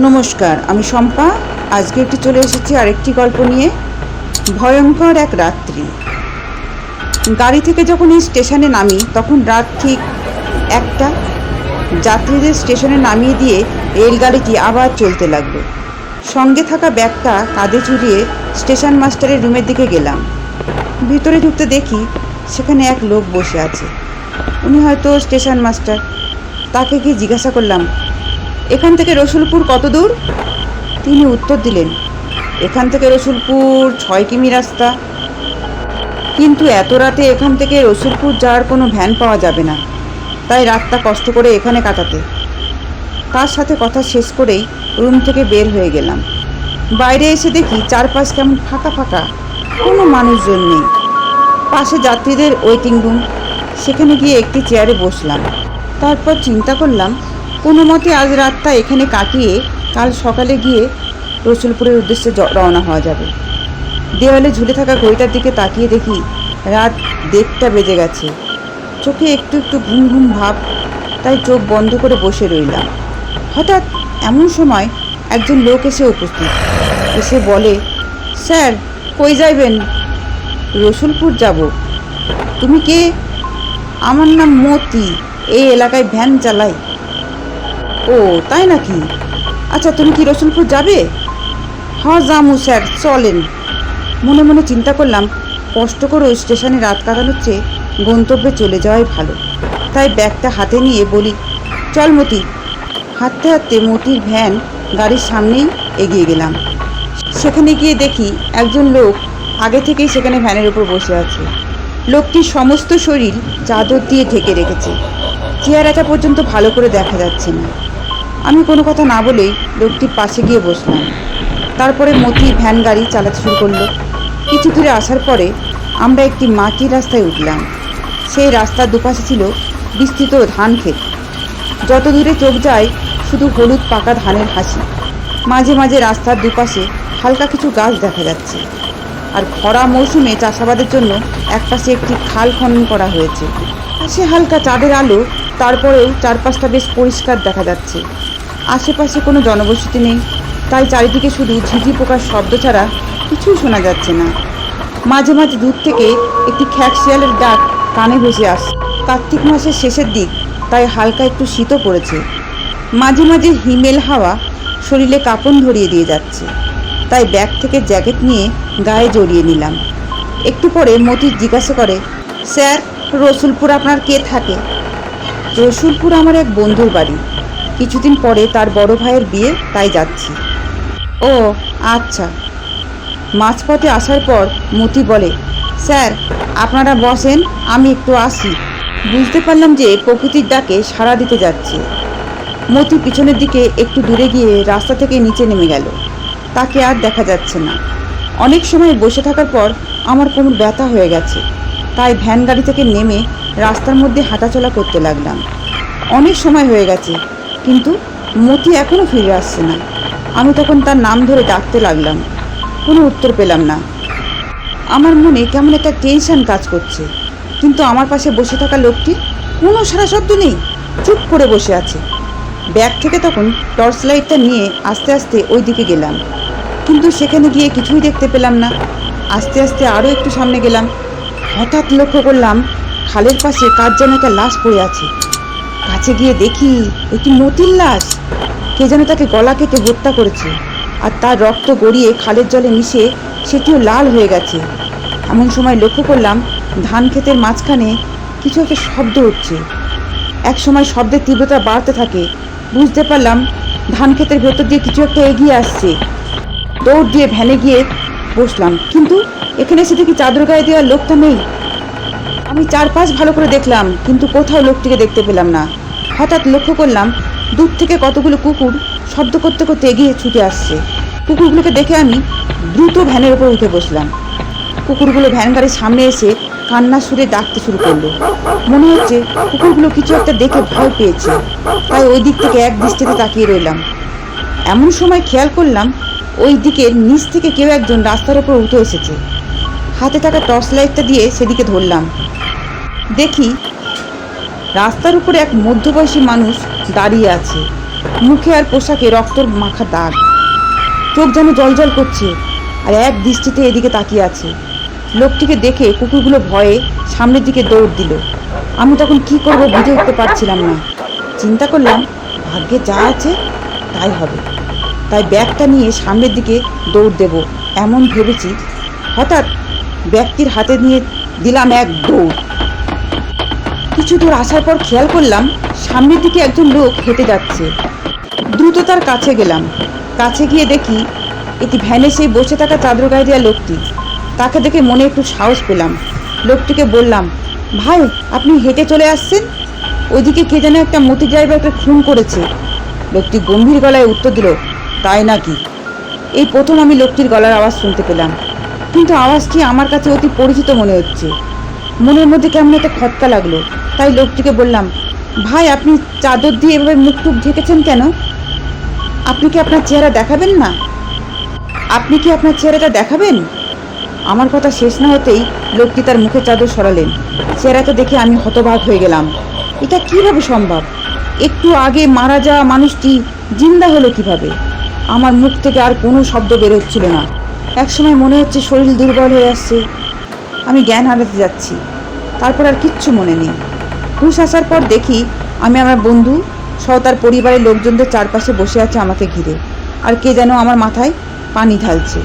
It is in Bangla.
নমস্কার, আমি শম্পা। আজকে একটি চলে এসেছি আরেকটি গল্প নিয়ে। ভয়ঙ্কর এক রাত্রি। গাড়ি থেকে যখন এই স্টেশনে নামি, তখন রাত ঠিক একটা। যাত্রীদের স্টেশনে নামিয়ে দিয়ে রেলগাড়িটি আবার চলতে লাগল। সঙ্গে থাকা ব্যাগটা কাঁধে চুরিয়ে স্টেশন মাস্টারের রুমের দিকে গেলাম। ভিতরে ঢুকতে দেখি সেখানে এক লোক বসে আছে। উনি হয়তো স্টেশন মাস্টার। তাকে গিয়ে জিজ্ঞাসা করলাম এখান থেকে রসুলপুর কত দূর? তিনি উত্তর দিলেন, এখান থেকে রসুলপুর ছয় কিমি রাস্তা। কিন্তু এত রাতে এখান থেকে রসুলপুর যাওয়ার কোনো ভ্যান পাওয়া যাবে না। তাই রাতটা কষ্ট করে এখানে কাটাতে। তার সাথে কথা শেষ করেই রুম থেকে বের হয়ে গেলাম। বাইরে এসে দেখি চারপাশ কেমন ফাঁকা ফাঁকা, কোনো মানুষজন নেই। পাশে যাত্রীদের ওয়েটিং রুম সেখানে গিয়ে একটি চেয়ারে বসলাম। তারপর চিন্তা করলাম কোনো মতে আজ রাতটা এখানে কাটিয়ে কাল সকালে গিয়ে রসুলপুরের উদ্দেশ্যে রওনা হওয়া যাবে। দেওয়ালে ঝুলে থাকা ঘড়িটার দিকে তাকিয়ে দেখি রাত দেড়টা বেজে গেছে। চোখে একটু একটু ঘুম ঘুম ভাব, তাই চোখ বন্ধ করে বসে রইলাম। হঠাৎ এমন সময় একজন লোক এসে উপস্থিত। এসে বলে, স্যার, কই যাইবেন? রসুলপুর যাব। তুমি কে? আমার নাম মতি। এই এলাকায় ভ্যান চালাই। ও, তাই নাকি? আচ্ছা তুমি কি রসুলপুর যাবে? হ্যাঁ জামু স্যার, চলেন। মনে মনে চিন্তা করলাম, কষ্ট করে ওই স্টেশনে রাত কাটানোর চেয়ে গন্তব্যে চলে যাওয়াই ভালো। তাই ব্যাগটা হাতে নিয়ে বলি, চল মতি। হাঁটতে হাঁটতে মতির ভ্যান গাড়ির সামনেই এগিয়ে গেলাম। সেখানে গিয়ে দেখি একজন লোক আগে থেকেই সেখানে ভ্যানের উপর বসে আছে। লোকটির সমস্ত শরীর চাদর দিয়ে ঢেকে রেখেছে। চেহারাটা পর্যন্ত ভালো করে দেখা যাচ্ছে না। আমি কোনো কথা না বলেই লোকটির পাশে গিয়ে বসলাম। তারপরে মতি ভ্যান গাড়ি চালাতে শুরু করল। কিছু দূরে আসার পরে আমরা একটি মাটির রাস্তায় উঠলাম। সেই রাস্তার দুপাশে ছিল বিস্তৃত ধান ক্ষেত। যত দূরে চোখ যায়, শুধু হলুদ পাকা ধানের হাসি। মাঝে মাঝে রাস্তার দুপাশে হালকা কিছু গাছ দেখা যাচ্ছে। আর খরা মৌসুমে চাষাবাদের জন্য একপাশে একটি খাল খনন করা হয়েছে। সে হালকা চাঁদের আলো তারপরেও চারপাশটা বেশ পরিষ্কার দেখা যাচ্ছে। আশেপাশে কোনো জনবসতি নেই, তাই চারিদিকে শুধু ঝিঝি পোকার শব্দ ছাড়া কিছুই শোনা যাচ্ছে না। মাঝে মাঝে দূর থেকে একটি খ্যাক শিয়ালের ডাক কানে ভেসে আসে, কার্তিক মাসের শেষের দিক, তাই হালকা একটু শীতও পড়েছে। মাঝে মাঝে হিমেল হাওয়া শরীরে কাঁপন ধরিয়ে দিয়ে যাচ্ছে, তাই ব্যাগ থেকে জ্যাকেট নিয়ে গায়ে জড়িয়ে নিলাম। একটু পরে মতি জিজ্ঞাসা করে, স্যার, রসুলপুর আপনার কে থাকে? রসুলপুর আমার এক বন্ধুর বাড়ি। কিছুদিন পরে তার বড় ভাইয়ের বিয়ে, তাই যাচ্ছি। ও আচ্ছা। মাঝপথে আসার পর মতি বলে, স্যার, আপনারা বসেন, আমি একটু আসি। বুঝতে পারলাম যে প্রকৃতির ডাকে সাড়া দিতে যাচ্ছে। মতি পিছনের দিকে একটু দূরে গিয়ে রাস্তা থেকে নিচে নেমে গেল। তাকে আর দেখা যাচ্ছে না। অনেক সময় বসে থাকার পর আমার কোমর ব্যথা হয়ে গেছে। তাই ভ্যান গাড়ি থেকে নেমে রাস্তার মধ্যে হাঁটাচলা করতে লাগলাম। অনেক সময় হয়ে গেছে, কিন্তু মতি এখনও ফিরে আসছে না। আমি তখন তার নাম ধরে ডাকতে লাগলাম, কোনো উত্তর পেলাম না। আমার মনে কেমন একটা টেনশন কাজ করছে, কিন্তু আমার পাশে বসে থাকা লোকটি কোনো সারা শব্দ নেই, চুপ করে বসে আছে। ব্যাগ থেকে তখন টর্চ লাইটটা নিয়ে আস্তে আস্তে ওই দিকে গেলাম, কিন্তু সেখানে গিয়ে কিছুই দেখতে পেলাম না। আস্তে আস্তে আরও একটু সামনে গেলাম, হঠাৎ লক্ষ্য করলাম খালের পাশে কার যেন একটা লাশ পড়ে আছে। কাছে গিয়ে দেখি একটি মতির লাশ। কে যেন তাকে গলা কেটে হত্যা করেছে। আর তার রক্ত গড়িয়ে খালের জলে মিশে সেটিও লাল হয়ে গেছে। এমন সময় লক্ষ্য করলাম, ধান ক্ষেতের মাঝখানে কিছু একটা শব্দ হচ্ছে। এক সময় শব্দের তীব্রতা বাড়তে থাকে। বুঝতে পারলাম, ধান ক্ষেতের ভেতর দিয়ে কিছু একটা এগিয়ে আসছে। দৌড় দিয়ে ভ্যানে গিয়ে বসলাম। কিন্তু এখানে এসে দেখি চাদর গায়ে দেওয়ার লোকটা নেই। আমি চারপাশ ভালো করে দেখলাম, কিন্তু কোথাও লোকটিকে দেখতে পেলাম না। হঠাৎ লক্ষ্য করলাম, দূর থেকে কতগুলো কুকুর শব্দ করতে করতে এগিয়ে ছুটে আসছে। কুকুরগুলোকে দেখে আমি দ্রুত ভ্যানের উপর উঠে বসলাম। কুকুরগুলো ভ্যান গাড়ির সামনে এসে কান্না সুরে ডাকতে শুরু করল। মনে হচ্ছে কুকুরগুলো কিছু একটা দেখে ভয় পেয়েছে। তাই ওই দিক থেকে এক দৃষ্টিতে তাকিয়ে রইলাম। এমন সময় খেয়াল করলাম, ওই দিকের নিচ থেকে কেউ একজন রাস্তার ওপর উঠে এসেছে। হাতে থাকা টর্চ লাইটটা দিয়ে সেদিকে ধরলাম। দেখি, রাস্তার উপরে এক মধ্যবয়সী মানুষ দাঁড়িয়ে আছে। মুখে আর পোশাকে রক্তর মাখা দাগ। চোখ যেন জল করছে আর এক দৃষ্টিতে এদিকে তাকিয়ে আছে। লোকটিকে দেখে কুকুরগুলো ভয়ে সামনের দিকে দৌড় দিল। আমি তখন কি করব বুঝে উঠতে পারছিলাম না। চিন্তা করলাম, ভাগ্যে যা আছে তাই হবে। তাই ব্যাগটা নিয়ে সামনের দিকে দৌড় দেব, এমন ভেবেছি। হঠাৎ ব্যক্তির হাতে নিয়ে দিলাম এক দৌড়। কিছু দূর আসার পর খেয়াল করলাম, সামনের দিকে একজন লোক হেঁটে যাচ্ছে। দ্রুত তার কাছে গেলাম। কাছে গিয়ে দেখি এটি ভ্যানে সেই বসে থাকা চাদর গায়ে দেওয়া লোকটি। তাকে দেখে মনে একটু সাহস পেলাম। লোকটিকে বললাম, ভাই, আপনি হেঁটে চলে আসছেন? ওইদিকে কে যেন একটা মতি ড্রাইভারকে খুন করেছে। লোকটি গম্ভীর গলায় উত্তর দিল, তাই নাকি? এই প্রথম আমি লোকটির গলার আওয়াজ শুনতে পেলাম। কিন্তু আওয়াজটি আমার কাছে অতি পরিচিত মনে হচ্ছে। মনের মধ্যে কেমন একটা খটকা লাগল। তাই লোকটিকে বললাম, ভাই, আপনি চাদর দিয়ে এভাবে মুখ টুক ঢেকেছেন কেন? আপনি কি আপনার চেহারা দেখাবেন না? আপনি কি আপনার চেহারাটা দেখাবেন? আমার কথা শেষ না হতেই লোকটি তার মুখে চাদর সরালেন। চেহারাটা দেখে আমি হতবাক হয়ে গেলাম। এটা কীভাবে সম্ভব? একটু আগে মারা যাওয়া মানুষটি জিন্দা হলো কীভাবে? আমার মুখ থেকে আর কোনো শব্দ বেরোচ্ছিল না। একসময় মনে হচ্ছে শরীর দুর্বল হয়ে আসছে। আমি জ্ঞান হারাতে যাচ্ছি। তারপর আর কিচ্ছু মনে নেই। হুশ আসার পর দেখি আমি আমার বন্ধু সহ তার পরিবারের লোকজনদের চারপাশে বসে আছে আমাকে ঘিরে। আর কে যেন আমার মাথায় পানি ঢালছে।